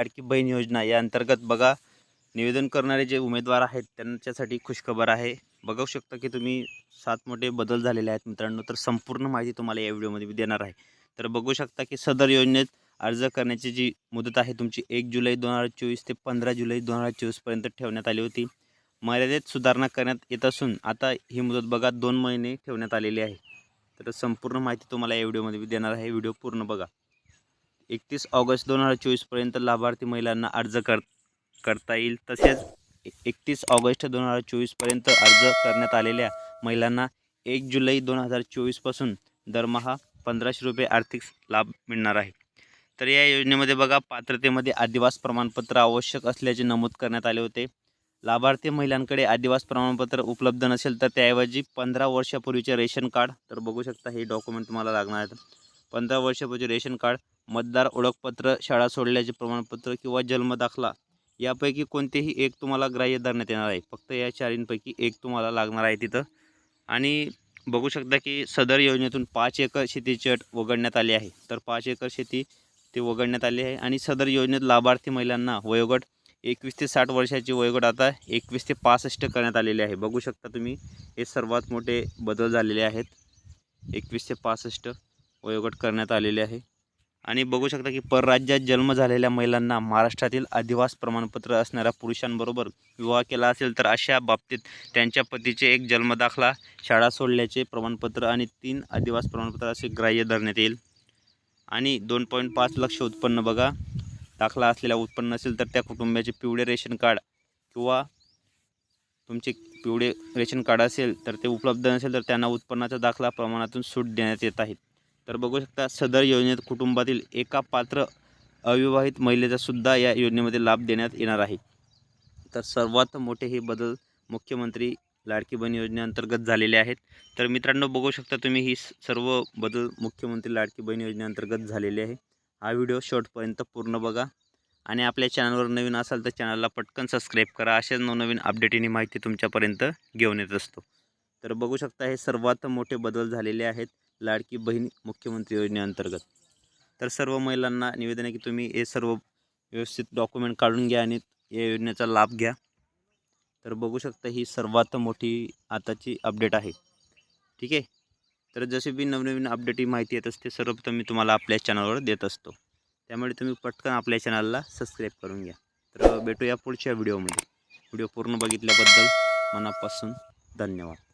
लाडकी बहीण योजना या अंतर्गत बघा निवेदन करणारे जे उमेदवार आहेत त्यांच्यासाठी खुशखबर आहे. बघू शकता की तुम्ही सात मोठे बदल झालेले आहेत मित्रांनो तर संपूर्ण माहिती तुम्हाला या व्हिडिओमध्ये मी देणार आहे. तर बघू शकता की सदर योजनेत अर्ज करण्याची जी मुदत आहे तुमची एक जुलै दोन हजार चोवीस ते पंधरा जुलै दोन हजार चोवीसपर्यंत ठेवण्यात आली होती. मर्यादेत सुधारणा करण्यात येत असून आता ही मुदत बघा दोन महिने ठेवण्यात आलेली आहे. तर संपूर्ण माहिती तुम्हाला या व्हिडिओमध्ये मी देणार आहे. व्हिडिओ पूर्ण बघा. एकतीस ऑगस्ट दोन हजार चोवीसपर्यंत लाभार्थी महिलांना अर्ज कर करता येईल. तसेच एकतीस ऑगस्ट दोन हजार चोवीसपर्यंत अर्ज करण्यात आलेल्या महिलांना एक जुलै दोन हजार चोवीसपासून दरमहा पंधराशे रुपये आर्थिक लाभ मिळणार आहे. तर या योजनेमध्ये बघा पात्रतेमध्ये आदिवास प्रमाणपत्र आवश्यक असल्याचे नमूद करण्यात आले होते. लाभार्थी महिलांकडे आदिवास प्रमाणपत्र उपलब्ध नसेल तर त्याऐवजी पंधरा वर्षापूर्वीचे रेशन कार्ड तर बघू शकता हे डॉक्युमेंट तुम्हाला लागणार आहेत. पंधरा वर्षापूर्वीचे रेशन कार्ड मतदार ओळखपत्र शाळा सोडल्याचे प्रमाणपत्र किंवा जन्मदाखला यापैकी कोणतेही एक तुम्हाला ग्राह्य धरण्यात येणार आहे. फक्त या चारींपैकी एक तुम्हाला लागणार आहे तिथं. आणि बघू शकता की सदर योजनेतून पाच एकर शेतीची अट वगळण्यात आली आहे. तर पाच एकर शेती ते वगळण्यात आली आहे आणि सदर योजनेत लाभार्थी महिलांना वयोगट एकवीस ते साठ वर्षाची वयोगट आता एकवीस ते पासष्ट करण्यात आलेले आहे. बघू शकता तुम्ही हे सर्वात मोठे बदल झालेले आहेत. एकवीस ते पासष्ट वयोगट करण्यात आलेले आहे. आणि बघू शकता की परराज्यात जन्म झालेल्या महिलांना महाराष्ट्रातील आदिवास प्रमाणपत्र असणाऱ्या पुरुषांबरोबर विवाह केला असेल तर अशा बाबतीत त्यांच्या पतीचे एक जन्मदाखला शाळा सोडल्याचे प्रमाणपत्र आणि तीन आदिवास प्रमाणपत्र असे ग्राह्य धरण्यात येईल. आणि दोन पॉईंट पाच लक्ष उत्पन्न बघा. दाखला असलेला उत्पन्न असेल तर त्या कुटुंबाचे पिवळे रेशन कार्ड किंवा तुमचे पिवळे रेशन कार्ड असेल तर ते उपलब्ध नसेल तर त्यांना उत्पन्नाचा दाखला प्रमाणातून सूट देण्यात येत आहेत तर बघू शकता सदर योजनेत कुटुंबातील एका पात्र अविवाहित महिलेचा सुद्धा या योजनेमध्ये लाभ देण्यात येणार आहे. तर सर्वात मोठे हे बदल मुख्यमंत्री लाडकी बहीण योजनेअंतर्गत झालेले आहेत. तर मित्रांनो बघू शकता तुम्ही ही सर्व बदल मुख्यमंत्री लाडकी बहीण योजनेअंतर्गत झालेले आहे. हा व्हिडिओ शॉर्टपर्यंत पूर्ण बघा आणि आपल्या चॅनलवर नवीन असाल तर चॅनलला पटकन सबस्क्राईब करा. अशाच नवनवीन अपडेटीनी माहिती तुमच्यापर्यंत घेऊन येत असतो. तर बघू शकता हे सर्वात मोठे बदल झालेले आहेत. लाडकी बहीण मुख्यमंत्री योजनेअंतर्गत. तर सर्व महिलांना निवेदन आहे की तुम्ही हे सर्व व्यवस्थित डॉक्युमेंट काढून घ्या आणि या योजनेचा लाभ घ्या. तर बघू शकता ही सर्वात मोठी आताची अपडेट आहे. ठीक आहे? तर जसे बी नवनवीन अपडेट ही माहिती येत असते सर्वप्रथम मी तुम्हाला आपल्या चॅनलवर देत असतो. त्यामुळे तुम्ही पटकन आपल्या चॅनलला सबस्क्राईब करून घ्या. तर भेटूया पुढच्या व्हिडिओमध्ये व्हिडिओ पूर्ण बघितल्याबद्दल मनापासून धन्यवाद.